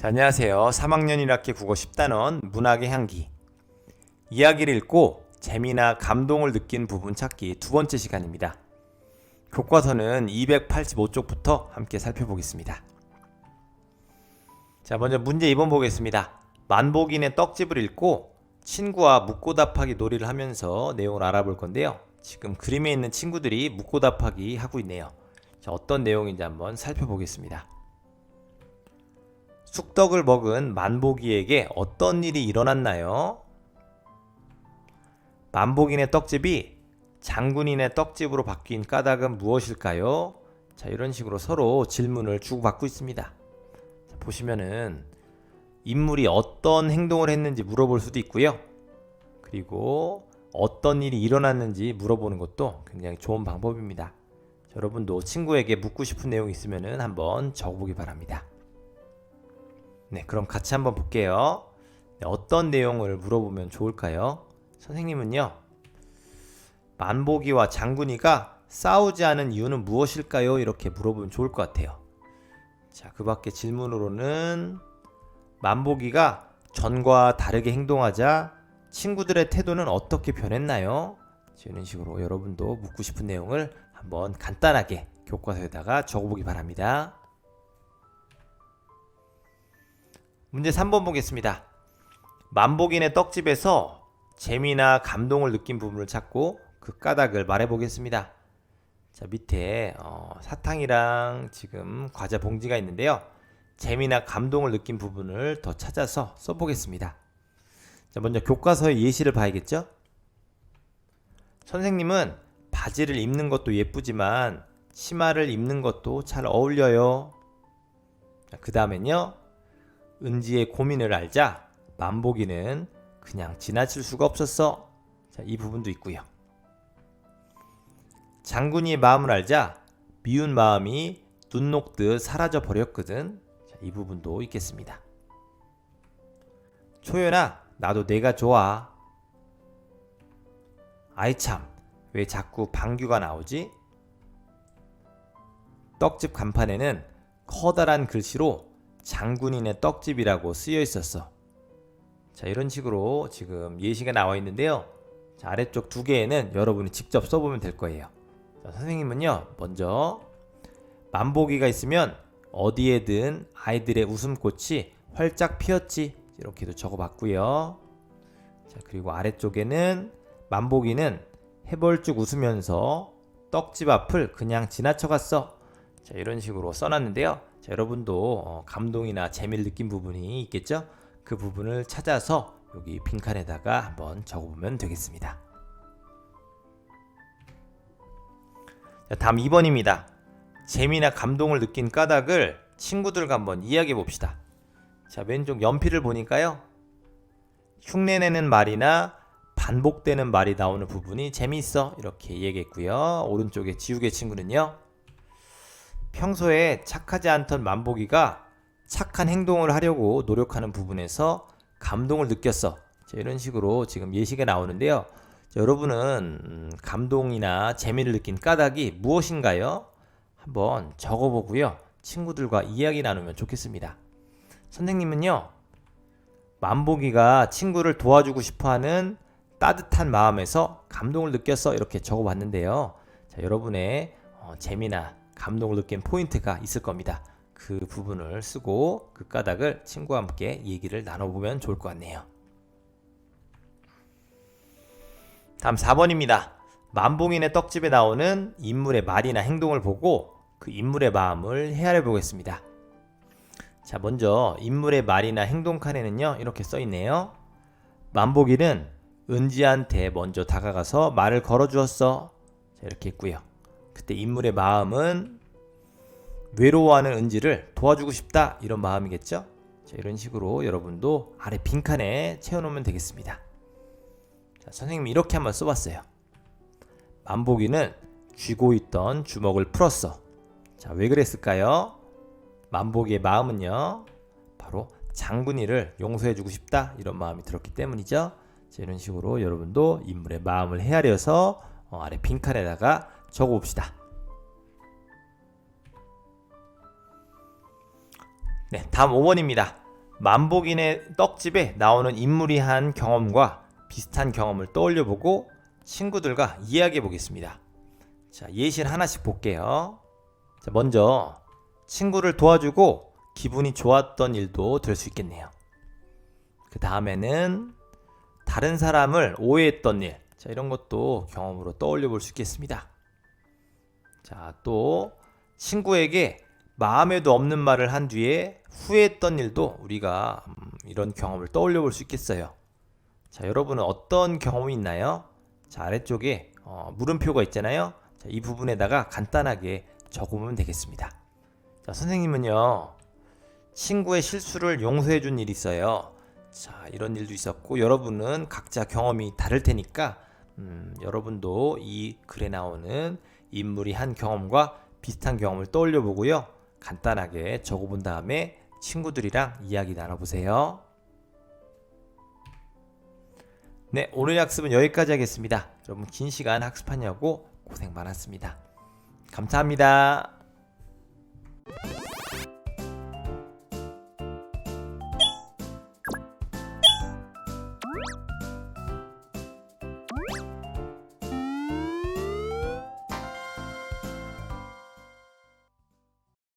자, 안녕하세요. 3학년 1학기 국어 10단원 문학의 향기. 이야기를 읽고 재미나 감동을 느낀 부분 찾기 두 번째 시간입니다. 교과서는 285쪽부터 함께 살펴보겠습니다. 자, 먼저 문제 2번 보겠습니다. 만복인의 떡집을 읽고 친구와 묻고 답하기 놀이를 하면서 내용을 알아볼 건데요. 지금 그림에 있는 친구들이 묻고 답하기 하고 있네요. 자, 어떤 내용인지 한번 살펴보겠습니다. 쑥떡을 먹은 만복이에게 어떤 일이 일어났나요? 만복인의 떡집이 장군인의 떡집으로 바뀐 까닭은 무엇일까요? 자, 이런 식으로 서로 질문을 주고받고 있습니다. 자, 보시면은 인물이 어떤 행동을 했는지 물어볼 수도 있고요. 그리고 어떤 일이 일어났는지 물어보는 것도 굉장히 좋은 방법입니다. 자, 여러분도 친구에게 묻고 싶은 내용이 있으면은 한번 적어보기 바랍니다. 네, 그럼 같이 한번 볼게요. 네, 어떤 내용을 물어보면 좋을까요? 선생님은요, 만복이와 장군이가 싸우지 않은 이유는 무엇일까요? 이렇게 물어보면 좋을 것 같아요. 자, 그 밖에 질문으로는 만복이가 전과 다르게 행동하자 친구들의 태도는 어떻게 변했나요? 자, 이런 식으로 여러분도 묻고 싶은 내용을 한번 간단하게 교과서에다가 적어보기 바랍니다. 문제 3번 보겠습니다. 만복인의 떡집에서 재미나 감동을 느낀 부분을 찾고 그 까닭을 말해 보겠습니다. 자, 밑에 어, 사탕이랑 지금 과자 봉지가 있는데요. 재미나 감동을 느낀 부분을 더 찾아서 써보겠습니다. 자, 먼저 교과서의 예시를 봐야겠죠? 선생님은 바지를 입는 것도 예쁘지만 치마를 입는 것도 잘 어울려요. 그 다음엔요. 은지의 고민을 알자 만복이는 그냥 지나칠 수가 없었어. 자, 이 부분도 있고요. 장군이의 마음을 알자 미운 마음이 눈 녹듯 사라져 버렸거든. 자, 이 부분도 있겠습니다. 초연아, 나도 내가 좋아. 아이 참, 왜 자꾸 방규가 나오지? 떡집 간판에는 커다란 글씨로 장군인의 떡집이라고 쓰여 있었어. 자, 이런 식으로 지금 예시가 나와 있는데요. 자, 아래쪽 두 개에는 여러분이 직접 써보면 될 거예요. 자, 선생님은요, 먼저 만보기가 있으면 어디에든 아이들의 웃음꽃이 활짝 피었지 이렇게도 적어봤고요. 자, 그리고 아래쪽에는 만보기는 해벌쭉 웃으면서 떡집 앞을 그냥 지나쳐갔어. 자, 이런 식으로 써놨는데요. 자, 여러분도 어, 감동이나 재미를 느낀 부분이 있겠죠? 그 부분을 찾아서 여기 빈칸에다가 한번 적어보면 되겠습니다. 자, 다음 2번입니다. 재미나 감동을 느낀 까닭을 친구들과 한번 이야기해 봅시다. 자, 왼쪽 연필을 보니까요. 흉내내는 말이나 반복되는 말이 나오는 부분이 재미있어. 이렇게 얘기했고요. 오른쪽에 지우개 친구는요. 평소에 착하지 않던 만보기가 착한 행동을 하려고 노력하는 부분에서 감동을 느꼈어. 자, 이런 식으로 지금 예시가 나오는데요. 자, 여러분은 음, 감동이나 재미를 느낀 까닭이 무엇인가요? 한번 적어보고요. 친구들과 이야기 나누면 좋겠습니다. 선생님은요, 만보기가 친구를 도와주고 싶어 하는 따뜻한 마음에서 감동을 느꼈어 이렇게 적어봤는데요. 자, 여러분의 어, 재미나 감동을 느낀 포인트가 있을 겁니다. 그 부분을 쓰고 그 까닭을 친구와 함께 얘기를 나눠보면 좋을 것 같네요. 다음 4번입니다. 만봉인의 떡집에 나오는 인물의 말이나 행동을 보고 그 인물의 마음을 헤아려 보겠습니다. 자, 먼저 인물의 말이나 행동 칸에는요, 이렇게 써 있네요. 만복이는 은지한테 먼저 다가가서 말을 걸어 주었어. 자, 이렇게 있고요. 그때 인물의 마음은 외로워하는 은지를 도와주고 싶다 이런 마음이겠죠. 자, 이런 식으로 여러분도 아래 빈칸에 채워놓으면 되겠습니다. 자, 선생님 이렇게 한번 써봤어요. 만복이는 쥐고 있던 주먹을 풀었어. 자, 왜 그랬을까요? 만복이의 마음은요, 바로 장군이를 용서해주고 싶다 이런 마음이 들었기 때문이죠. 자, 이런 식으로 여러분도 인물의 마음을 헤아려서 어, 아래 빈칸에다가 적어 봅시다. 네, 다음 5번입니다. 만복인의 떡집에 나오는 인물이 한 경험과 비슷한 경험을 떠올려 보고 친구들과 이야기해 보겠습니다. 자, 예시를 하나씩 볼게요. 자, 먼저 친구를 도와주고 기분이 좋았던 일도 될 수 있겠네요. 그 다음에는 다른 사람을 오해했던 일. 자, 이런 것도 경험으로 떠올려 볼 수 있겠습니다. 자, 또 친구에게 마음에도 없는 말을 한 뒤에 후회했던 일도 우리가 음, 이런 경험을 떠올려 볼 수 있겠어요. 자, 여러분은 어떤 경험이 있나요? 자, 아래쪽에 어, 물음표가 있잖아요. 자, 이 부분에다가 간단하게 적으면 되겠습니다. 자, 선생님은요, 친구의 실수를 용서해 준 일이 있어요. 자, 이런 일도 있었고, 여러분은 각자 경험이 다를 테니까, 음, 여러분도 이 글에 나오는 인물이 한 경험과 비슷한 경험을 떠올려 보고요. 간단하게 적어 본 다음에 친구들이랑 이야기 나눠보세요. 네, 오늘 학습은 여기까지 하겠습니다. 여러분 긴 시간 학습하냐고 고생 많았습니다. 감사합니다.